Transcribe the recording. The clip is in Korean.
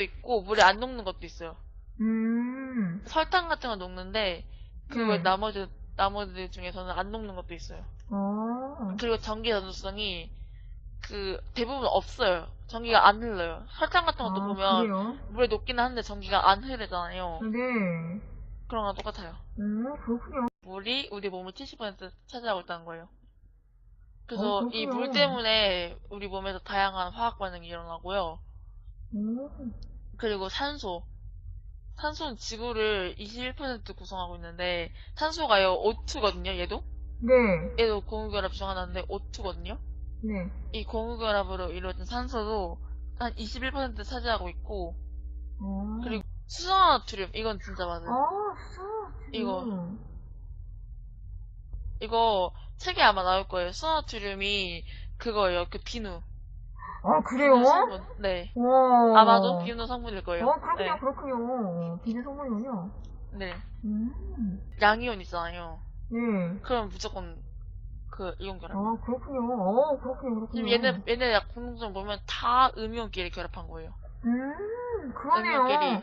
있고 물에 안 녹는 것도 있어요. 음. 설탕 같은 건 녹는데 그외 네. 나머지 나머지 중에서는 안 녹는 것도 있어요. 어. 그리고 전기 전도성이 그 대부분 없어요. 전기가 안 흘러요. 설탕 같은 것도 아, 보면 그래요? 물에 녹기는 하는데 전기가 안 흐르잖아요. 네. 그런 거랑 똑같아요. 음, 그렇군요. 물이 우리 몸을 70% 차지하고 있다는 거예요. 그래서 어, 이. 물 때문에 우리 몸에서 다양한 화학 반응이 일어나고요. 음. 그리고 산소. 산소는 지구를 21% 구성하고 있는데 산소가요 O2거든요. 얘도 네. 얘도 공유결합 중 하나인데 O2거든요. 네. 이 공유결합으로 이루어진 산소도 한 21% 차지하고 있고 어. 그리고 수산화투륨 이건 진짜 맞아요. 아, 수학. 이거. 이거 책에 아마 나올 거예요. 수산화투륨이 그거예요. 그 비누. 아, 그래요? 비누 성분. 네. 와. 아마도 비누 성분일 거예요. 어, 그렇군요, 네. 그렇군요. 비누 성분이군요. 네. 음. 양이온 있잖아요. 네. 그럼 무조건 그 이온 결합. 아, 그렇군요. 어, 그렇군요, 그렇군요. 지금 얘네 얘네 약 공통점 보면 다 음이온끼리 결합한 거예요. 음, 그러네요. 음이온끼리